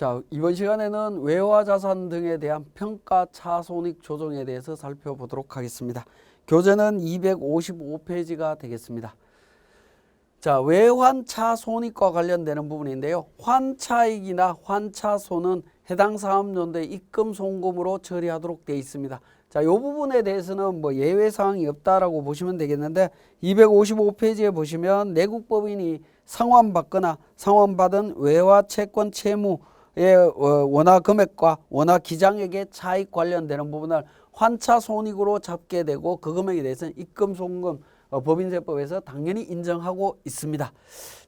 자, 이번 시간에는 외화 자산 등에 대한 평가 차손익 조정에 대해서 살펴보도록 하겠습니다. 교재는 255페이지가 되겠습니다. 자, 외환차 손익과 관련되는 부분인데요. 환차익이나 환차손은 해당 사업연도의 입금 송금으로 처리하도록 되어 있습니다. 자, 이 부분에 대해서는 뭐 예외 사항이 없다라고 보시면 되겠는데 255페이지에 보시면 내국법인이 상환받거나 상환받은 외화 채권 채무의 어, 원화 금액과 원화 기장액의 차익 관련되는 부분을 환차 손익으로 잡게 되고 그 금액에 대해서는 입금 송금 어, 법인세법에서 당연히 인정하고 있습니다.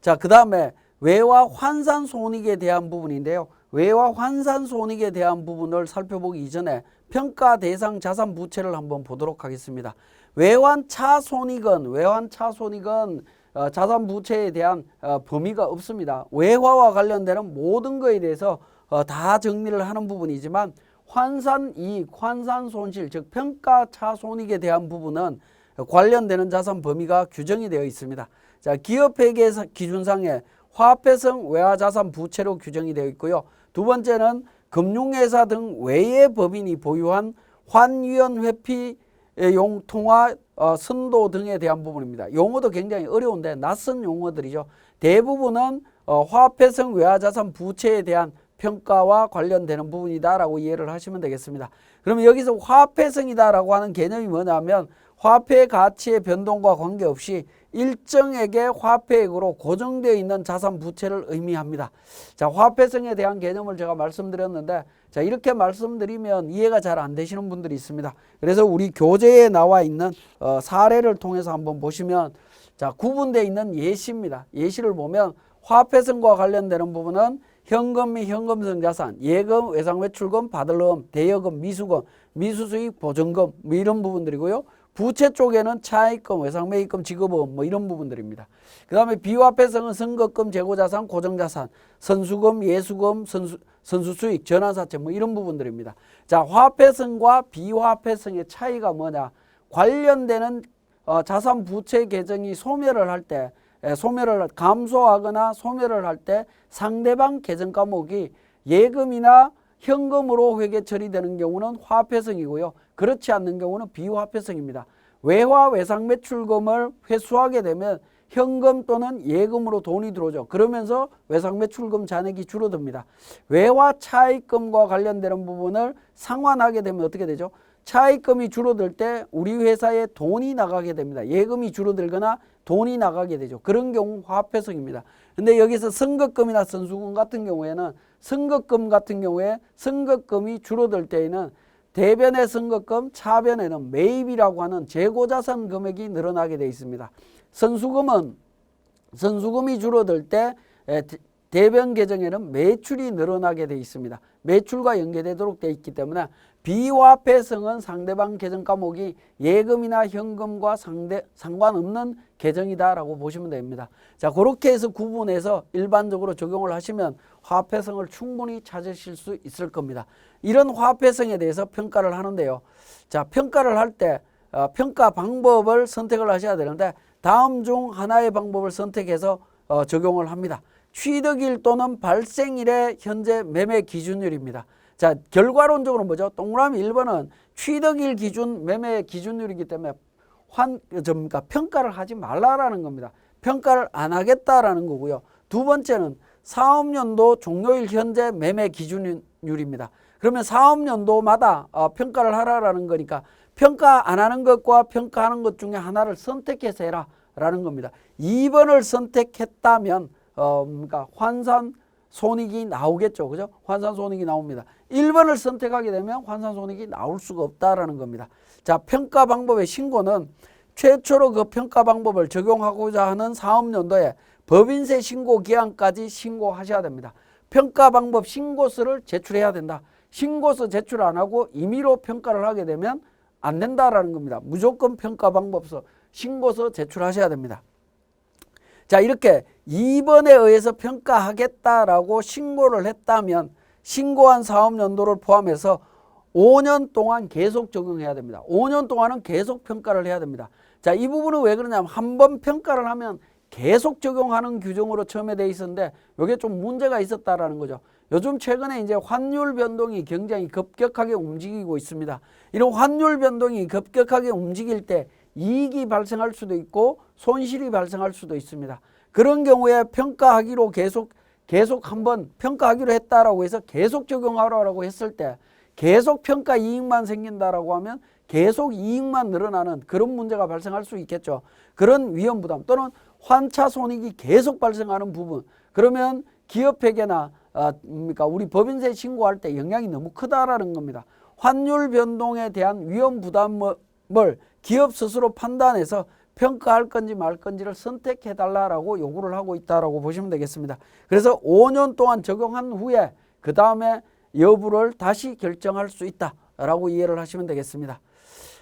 자, 그 다음에 외화 환산 손익에 대한 부분인데요. 외화 환산 손익에 대한 부분을 살펴보기 이전에 평가 대상 자산 부채를 한번 보도록 하겠습니다. 외환 차 손익은 외환 차 손익은 어, 자산 부채에 대한 어, 범위가 없습니다. 외화와 관련되는 모든 것에 대해서 어, 다 정리를 하는 부분이지만 환산 이익, 환산 손실, 즉 평가 차손익에 대한 부분은 관련되는 자산 범위가 규정이 되어 있습니다. 자, 기업회계 기준상에 화폐성 외화 자산 부채로 규정이 되어 있고요. 두 번째는 금융회사 등 외의 법인이 보유한 환위원 회피용 통화 어, 선도 등에 대한 부분입니다. 용어도 굉장히 어려운데 낯선 용어들이죠. 대부분은 어, 화폐성 외화자산 부채에 대한 평가와 관련되는 부분이다라고 이해를 하시면 되겠습니다. 그러면 여기서 화폐성이다라고 하는 개념이 뭐냐면 화폐 가치의 변동과 관계없이 일정액의 화폐액으로 고정되어 있는 자산 부채를 의미합니다. 자, 화폐성에 대한 개념을 제가 말씀드렸는데 자, 이렇게 말씀드리면 이해가 잘 안 되시는 분들이 있습니다. 그래서 우리 교재에 나와 있는 어, 사례를 통해서 한번 보시면 자, 구분되어 있는 예시입니다. 예시를 보면 화폐성과 관련되는 부분은 현금 및 현금성 자산, 예금, 외상매출금, 받을금, 대여금, 미수금, 미수수익, 보증금 뭐 이런 부분들이고요. 부채 쪽에는 차익금, 외상매입금, 지급금 뭐 이런 부분들입니다. 그 다음에 비화폐성은 선거금, 재고자산, 고정자산, 선수금, 예수금, 선수, 선수수익, 전환사채 뭐 이런 부분들입니다. 자, 화폐성과 비화폐성의 차이가 뭐냐? 관련되는 어, 자산 부채 계정이 소멸을 할 때, 에, 소멸을 감소하거나 소멸을 할 때 상대방 계정 과목이 예금이나 현금으로 회계 처리되는 경우는 화폐성이고요. 그렇지 않는 경우는 비화폐성입니다. 외화 외상 매출금을 회수하게 되면 현금 또는 예금으로 돈이 들어오죠. 그러면서 외상 매출금 잔액이 줄어듭니다. 외화 차익금과 관련되는 부분을 상환하게 되면 어떻게 되죠? 차익금이 줄어들 때 우리 회사에 돈이 나가게 됩니다. 예금이 줄어들거나 돈이 나가게 되죠. 그런 경우 화폐성입니다. 근데 여기서 선거금이나 선수금 같은 경우에는 선거금 같은 경우에 선거금이 줄어들 때에는 대변의 선거금, 차변에는 매입이라고 하는 재고자산 금액이 늘어나게 되어 있습니다. 선수금은 선수금이 줄어들 때 대변 계정에는 매출이 늘어나게 되어 있습니다. 매출과 연계되도록 되어 있기 때문에 비화폐성은 상대방 계정 과목이 예금이나 현금과 상대, 상관없는 계정이다라고 보시면 됩니다. 자, 그렇게 해서 구분해서 일반적으로 적용을 하시면 화폐성을 충분히 찾으실 수 있을 겁니다. 이런 화폐성에 대해서 평가를 하는데요. 자, 평가를 할때 어, 평가 방법을 선택을 하셔야 되는데 다음 중 하나의 방법을 선택해서 어, 적용을 합니다. 취득일 또는 발생일의 현재 매매 기준율입니다. 자, 결과론적으로 뭐죠? 동그라미 1번은 취득일 기준 매매 기준율이기 때문에 환, 그러니까 평가를 하지 말라라는 겁니다. 평가를 안 하겠다라는 거고요. 두 번째는 사업연도 종료일 현재 매매 기준율입니다. 그러면 사업연도마다 어, 평가를 하라라는 거니까 평가 안 하는 것과 평가하는 것 중에 하나를 선택해서 해라 라는 겁니다. 2번을 선택했다면 어, 그러니까 환산 손익이 나오겠죠. 그죠? 환산 손익이 나옵니다. 1번을 선택하게 되면 환산 손익이 나올 수가 없다라는 겁니다. 자, 평가 방법의 신고는 최초로 그 평가 방법을 적용하고자 하는 사업연도에 법인세 신고 기한까지 신고하셔야 됩니다. 평가 방법 신고서를 제출해야 된다. 신고서 제출 안 하고 임의로 평가를 하게 되면 안 된다라는 겁니다. 무조건 평가 방법서 신고서 제출하셔야 됩니다. 자, 이렇게 2번에 의해서 평가하겠다라고 신고를 했다면 신고한 사업 연도를 포함해서 5년 동안 계속 적용해야 됩니다. 5년 동안은 계속 평가를 해야 됩니다. 자, 이 부분은 왜 그러냐면 한 번 평가를 하면 계속 적용하는 규정으로 처음에 돼 있었는데 이게 좀 문제가 있었다라는 거죠. 요즘 최근에 이제 환율 변동이 굉장히 급격하게 움직이고 있습니다. 이런 환율 변동이 급격하게 움직일 때 이익이 발생할 수도 있고 손실이 발생할 수도 있습니다. 그런 경우에 평가하기로 계속 계속 한번 평가하기로 했다라고 해서 계속 적용하라고 했을 때 계속 평가 이익만 생긴다라고 하면 계속 이익만 늘어나는 그런 문제가 발생할 수 있겠죠. 그런 위험 부담 또는 환차 손익이 계속 발생하는 부분 그러면 기업회계나 아, 뭡니까 우리 법인세 신고할 때 영향이 너무 크다라는 겁니다. 환율 변동에 대한 위험 부담을 기업 스스로 판단해서 평가할 건지 말 건지를 선택해 달라라고 요구를 하고 있다라고 보시면 되겠습니다. 그래서 5년 동안 적용한 후에 그 다음에 여부를 다시 결정할 수 있다라고 이해를 하시면 되겠습니다.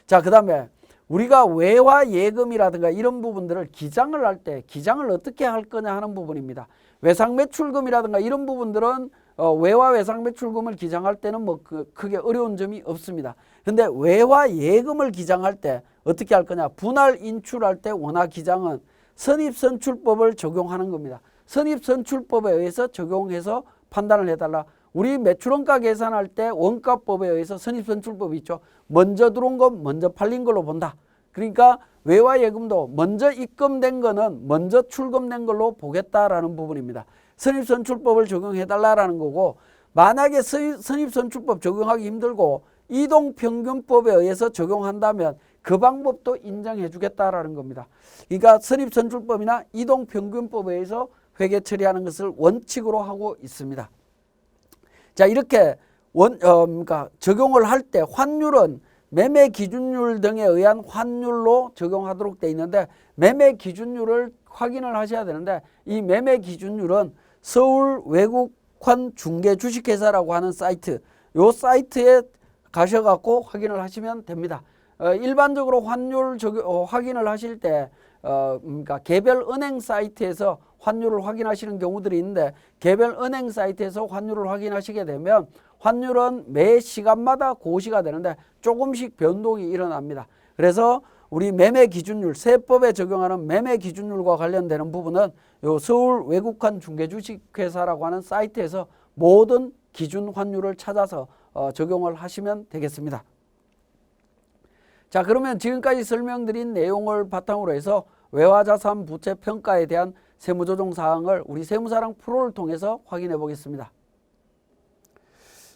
자, 그 다음에 우리가 외화 예금이라든가 이런 부분들을 기장을 할 때 기장을 어떻게 할 거냐 하는 부분입니다. 외상 매출금이라든가 이런 부분들은 어, 외화 외상 매출금을 기장할 때는 뭐 그, 크게 어려운 점이 없습니다. 근데 외화 예금을 기장할 때 어떻게 할 거냐? 분할 인출할 때 원화 기장은 선입선출법을 적용하는 겁니다. 선입선출법에 의해서 적용해서 판단을 해달라. 우리 매출원가 계산할 때 원가법에 의해서 선입선출법이 있죠. 먼저 들어온 것, 먼저 팔린 걸로 본다. 그러니까 외화 예금도 먼저 입금된 거는 먼저 출금된 걸로 보겠다라는 부분입니다. 선입선출법을 적용해달라라는 거고 만약에 선입선출법 적용하기 힘들고 이동평균법에 의해서 적용한다면 그 방법도 인정해 주겠다라는 겁니다. 그러니까 선입선출법이나 이동평균법에 의해서 회계 처리하는 것을 원칙으로 하고 있습니다. 자 이렇게 원, 어, 그러니까 적용을 할 때 환율은 매매 기준율 등에 의한 환율로 적용하도록 돼 있는데 매매 기준율을 확인을 하셔야 되는데 이 매매 기준율은 서울 외국환 중개 주식회사라고 하는 사이트 요 사이트에 가셔갖고 확인을 하시면 됩니다. 어, 일반적으로 환율 적용, 어, 확인을 하실 때 어, 그러니까 개별 은행 사이트에서 환율을 확인하시는 경우들이 있는데 개별 은행 사이트에서 환율을 확인하시게 되면 환율은 매 시간마다 고시가 되는데 조금씩 변동이 일어납니다. 그래서 우리 매매 기준율 세법에 적용하는 매매 기준율과 관련되는 부분은 요 서울 외국환 중개주식회사라고 하는 사이트에서 모든 기준 환율을 찾아서 어, 적용을 하시면 되겠습니다. 자 그러면 지금까지 설명드린 내용을 바탕으로 해서 외화자산 부채 평가에 대한 세무조정 사항을 우리 세무사랑 프로를 통해서 확인해 보겠습니다.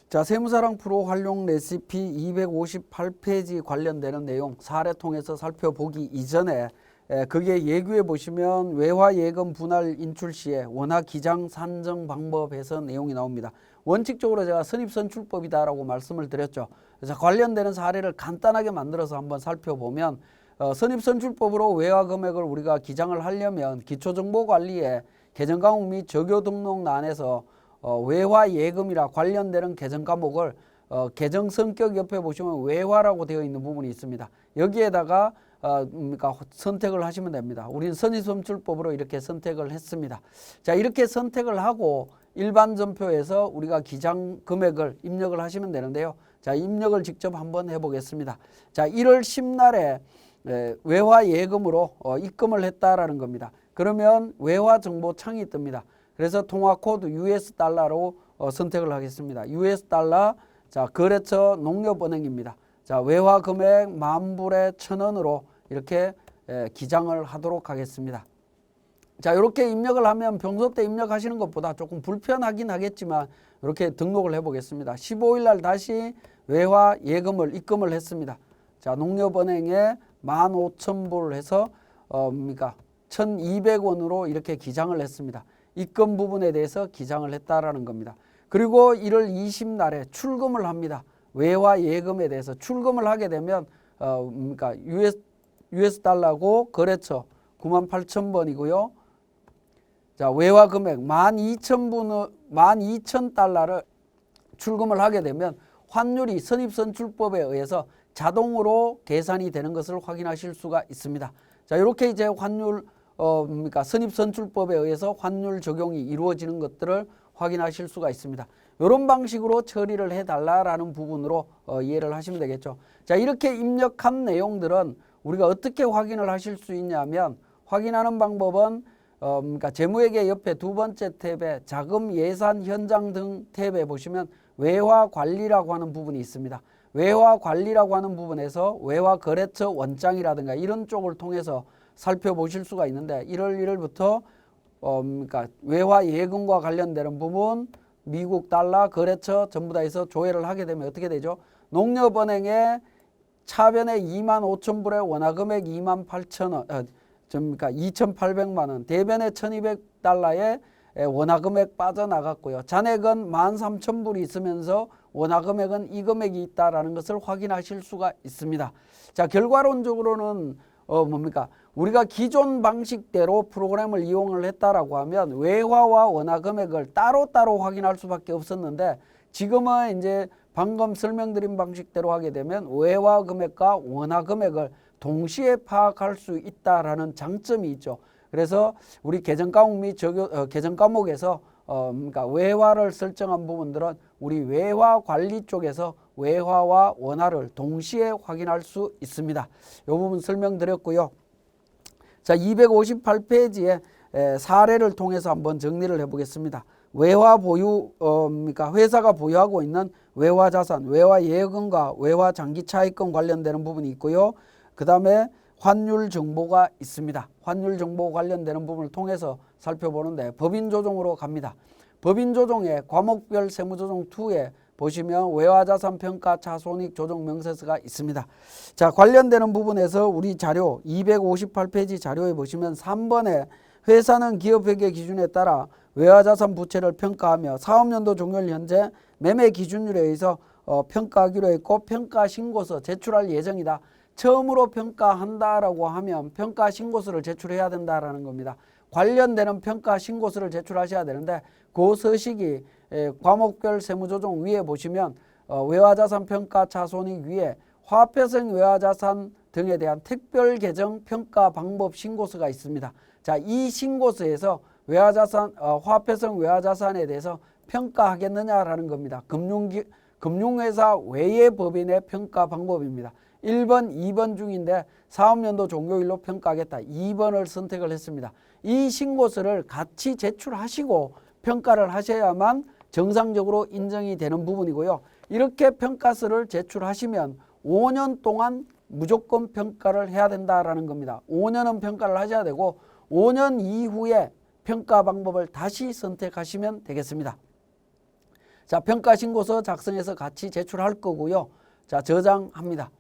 자, 세무사랑 프로 활용 레시피 258페이지 관련되는 내용 사례 통해서 살펴보기 이전에 에, 그게 예규에 보시면 외화 예금 분할 인출 시에 원화 기장 산정 방법에서 내용이 나옵니다. 원칙적으로 제가 선입선출법이다라고 말씀을 드렸죠. 그래서 관련되는 사례를 간단하게 만들어서 한번 살펴보면 어, 선입선출법으로 외화 금액을 우리가 기장을 하려면 기초정보관리에 계정과목 및 적용 등록란에서 어, 외화 예금이라 관련되는 계정 과목을 어, 계정 성격 옆에 보시면 외화라고 되어 있는 부분이 있습니다. 여기에다가 어, 그러니까 선택을 하시면 됩니다. 우리는 선입선출법으로 이렇게 선택을 했습니다. 자 이렇게 선택을 하고 일반 전표에서 우리가 기장 금액을 입력을 하시면 되는데요. 자 입력을 직접 한번 해보겠습니다. 자 1월 10날에 에, 외화 예금으로 어, 입금을 했다라는 겁니다. 그러면 외화 정보 창이 뜹니다. 그래서 통화 코드 US 달러로 어, 선택을 하겠습니다. US 달러 자 거래처 농협은행입니다. 자 외화 금액 만 불에 천 원으로 이렇게 에, 기장을 하도록 하겠습니다. 자 이렇게 입력을 하면 평소 때 입력하시는 것보다 조금 불편하긴 하겠지만 이렇게 등록을 해보겠습니다. 15일 날 다시 외화 예금을 입금을 했습니다. 자 농협은행에 15,000불 해서 어 뭡니까 1,200원으로 이렇게 기장을 했습니다. 입금 부분에 대해서 기장을 했다라는 겁니다. 그리고 1월 20날에 출금을 합니다. 외화 예금에 대해서 출금을 하게 되면 어 그러니까 US US 달러고 거래처 98,000번이고요. 자, 외화 금액 12,000분 12,000달러를 출금을 하게 되면 환율이 선입선출법에 의해서 자동으로 계산이 되는 것을 확인하실 수가 있습니다. 자, 이렇게 이제 환율 어, 그러니까 선입 선출법에 의해서 환율 적용이 이루어지는 것들을 확인하실 수가 있습니다. 이런 방식으로 처리를 해달라라는 부분으로 어, 이해를 하시면 되겠죠. 자, 이렇게 입력한 내용들은 우리가 어떻게 확인을 하실 수 있냐면 확인하는 방법은 어, 그러니까 재무회계 옆에 두 번째 탭에 자금 예산 현장 등 탭에 보시면 외화 관리라고 하는 부분이 있습니다. 외화 관리라고 하는 부분에서 외화 거래처 원장이라든가 이런 쪽을 통해서 살펴보실 수가 있는데 1월 1일부터 어, 그러니까 외화 예금과 관련되는 부분 미국 달러 거래처 전부 다 해서 조회를 하게 되면 어떻게 되죠? 농협은행에 차변에 2만 5천 불에 원화 금액 2만 8천 원, 어, 그러니까 2,800만 원, 대변에 1,200달러에 원화 금액 빠져나갔고요. 잔액은 13,000불이 있으면서 원화 금액은 이 금액이 있다라는 것을 확인하실 수가 있습니다. 자, 결과론적으로는 어 뭡니까? 우리가 기존 방식대로 프로그램을 이용을 했다라고 하면 외화와 원화 금액을 따로따로 확인할 수밖에 없었는데 지금은 이제 방금 설명드린 방식대로 하게 되면 외화 금액과 원화 금액을 동시에 파악할 수 있다라는 장점이 있죠. 그래서 우리 개정 과목 및 적용 어, 개정 과목에서 어, 그러니까 외화를 설정한 부분들은 우리 외화 관리 쪽에서 외화와 원화를 동시에 확인할 수 있습니다. 이 부분 설명드렸고요. 자, 258페이지에 에, 사례를 통해서 한번 정리를 해보겠습니다. 외화 보유, 어, 그러니까 회사가 보유하고 있는 외화 자산, 외화 예금과 외화 장기 차익금 관련되는 부분이 있고요. 그 다음에 환율 정보가 있습니다. 환율 정보 관련되는 부분을 통해서 살펴보는데 법인 조정으로 갑니다. 법인 조정의 과목별 세무조정 2에 보시면 외화자산 평가 차손익 조정 명세서가 있습니다. 자, 관련되는 부분에서 우리 자료 258페이지 자료에 보시면 3번에 회사는 기업회계 기준에 따라 외화자산 부채를 평가하며 사업연도 종료일 현재 매매 기준율에 의해서 어, 평가하기로 했고 평가 신고서 제출할 예정이다. 처음으로 평가한다라고 하면 평가 신고서를 제출해야 된다라는 겁니다. 관련되는 평가 신고서를 제출하셔야 되는데 그 서식이 에, 과목별 세무조정 위에 보시면 어, 외화자산 평가 차손익 위에 화폐성 외화자산 등에 대한 특별 계정 평가 방법 신고서가 있습니다. 자, 이 신고서에서 외화자산 어, 화폐성 외화자산에 대해서 평가하겠느냐라는 겁니다. 금융기 금융회사 외의 법인의 평가 방법입니다. 1번, 2번 중인데 사업연도 종료일로 평가하겠다. 2번을 선택을 했습니다. 이 신고서를 같이 제출하시고 평가를 하셔야만 정상적으로 인정이 되는 부분이고요. 이렇게 평가서를 제출하시면 5년 동안 무조건 평가를 해야 된다라는 겁니다. 5년은 평가를 하셔야 되고 5년 이후에 평가 방법을 다시 선택하시면 되겠습니다. 자, 평가 신고서 작성해서 같이 제출할 거고요. 자, 저장합니다.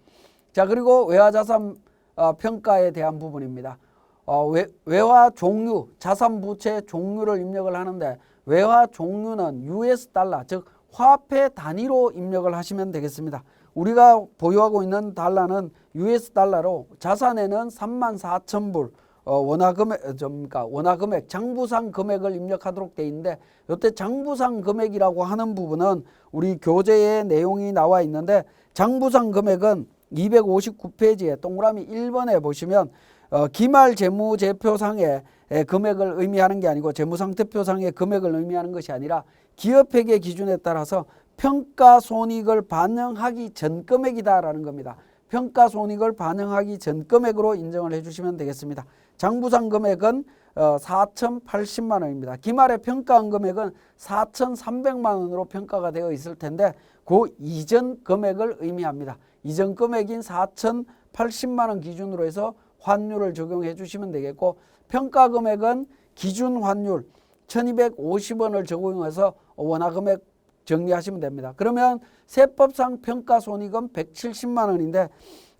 자, 그리고 외화 자산 어, 평가에 대한 부분입니다. 어, 외, 외화 종류, 자산 부채 종류를 입력을 하는데 외화 종류는 US 달러, 즉 화폐 단위로 입력을 하시면 되겠습니다. 우리가 보유하고 있는 달러는 US 달러로 자산에는 3만 4천 불, 어, 원화 금액, 좀그니까 원화 금액, 장부상 금액을 입력하도록 돼 있는데 이때 장부상 금액이라고 하는 부분은 우리 교재에 내용이 나와 있는데 장부상 금액은 259페이지에 동그라미 1번에 보시면 어, 기말 재무제표상의 에, 금액을 의미하는 게 아니고 재무상태표상의 금액을 의미하는 것이 아니라 기업회계 기준에 따라서 평가 손익을 반영하기 전 금액이다라는 겁니다. 평가 손익을 반영하기 전 금액으로 인정을 해주시면 되겠습니다. 장부상 금액은 어, 4,080만 원입니다. 기말에 평가한 금액은 4,300만 원으로 평가가 되어 있을 텐데 그 이전 금액을 의미합니다. 이전 금액인 4,080만 원 기준으로 해서 환율을 적용해 주시면 되겠고 평가 금액은 기준 환율 1,250원을 적용해서 원화 금액 정리하시면 됩니다. 그러면 세법상 평가 손익은 170만 원인데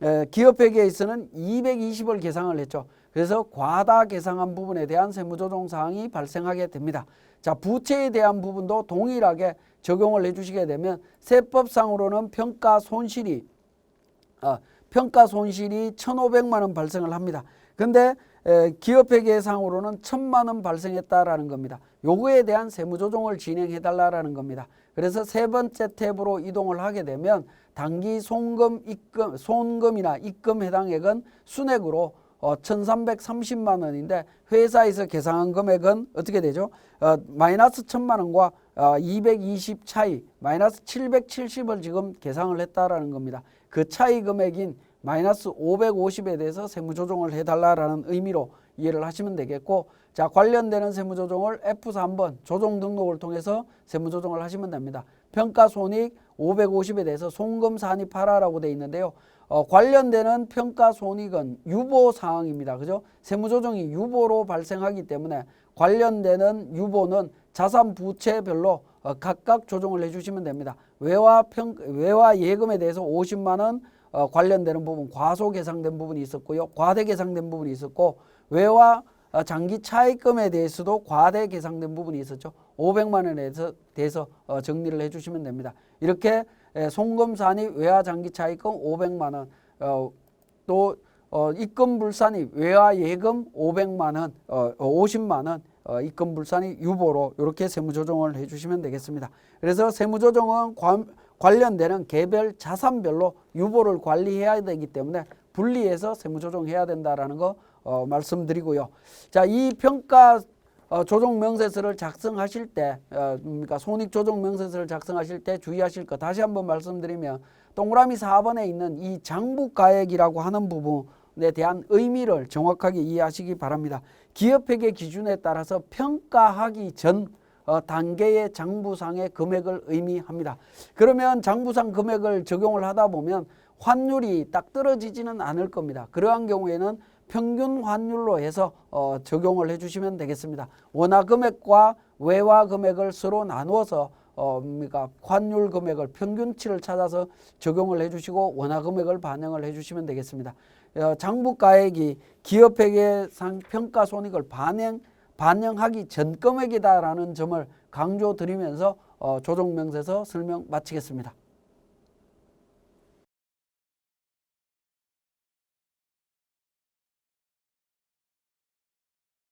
에, 기업회계에서는 220을 계상을 했죠. 그래서 과다 계상한 부분에 대한 세무조정 사항이 발생하게 됩니다. 자, 부채에 대한 부분도 동일하게 적용을 해 주시게 되면 세법상으로는 평가 손실이 어, 평가 손실이 1,500만 원 발생을 합니다. 근데 에, 기업회계상으로는 1,000만 원 발생했다라는 겁니다. 요거에 대한 세무조정을 진행해 달라라는 겁니다. 그래서 세 번째 탭으로 이동을 하게 되면 단기 손금 입금 손금이나 입금 해당액은 순액으로 어, 1,330만 원인데 회사에서 계상한 금액은 어떻게 되죠? 어, 마이너스 1,000만 원과 어, 220 차이 마이너스 770을 지금 계상을 했다라는 겁니다. 그 차이 금액인 마이너스 550에 대해서 세무 조정을 해달라라는 의미로 이해를 하시면 되겠고 자 관련되는 세무 조정을 F3번 조정 등록을 통해서 세무 조정을 하시면 됩니다. 평가 손익 550에 대해서 송금 산입하라라고 돼 있는데요. 어, 관련되는 평가 손익은 유보 사항입니다. 그죠? 세무 조정이 유보로 발생하기 때문에 관련되는 유보는 자산 부채별로 어, 각각 조정을 해주시면 됩니다. 외화 평 외화 예금에 대해서 50만 원 어, 관련되는 부분 과소 계상된 부분이 있었고요. 과대 계상된 부분이 있었고 외화 어, 장기 차입금에 대해서도 과대 계상된 부분이 있었죠. 500만 원에 대해서, 대해서 어, 정리를 해 주시면 됩니다. 이렇게 에, 송금 산입 외화 장기 차입금 500만 원, 어, 또 어, 입금 불산입 외화 예금 500만 원, 어, 어, 50만 원, 어, 입금 불산입 유보로 이렇게 세무 조정을 해 주시면 되겠습니다. 그래서 세무 조정은 관, 관련되는 개별 자산별로 유보를 관리해야 되기 때문에 분리해서 세무 조정해야 된다라는 거 어, 말씀드리고요. 자, 이 평가 어, 조정 명세서를 작성하실 때, 어, 그러니까 손익 조정 명세서를 작성하실 때 주의하실 것 다시 한번 말씀드리면 동그라미 4번에 있는 이 장부가액이라고 하는 부분에 대한 의미를 정확하게 이해하시기 바랍니다. 기업회계 기준에 따라서 평가하기 전 어, 단계의 장부상의 금액을 의미합니다. 그러면 장부상 금액을 적용을 하다 보면 환율이 딱 떨어지지는 않을 겁니다. 그러한 경우에는 평균 환율로 해서 어, 적용을 해 주시면 되겠습니다. 원화 금액과 외화 금액을 서로 나누어서 어, 그러니까 환율 금액을 평균치를 찾아서 적용을 해 주시고 원화 금액을 반영을 해 주시면 되겠습니다. 어, 장부 가액이 기업회계상 평가 손익을 반영 반영하기 전 금액이다라는 점을 강조드리면서 어, 조정명세서 설명 마치겠습니다.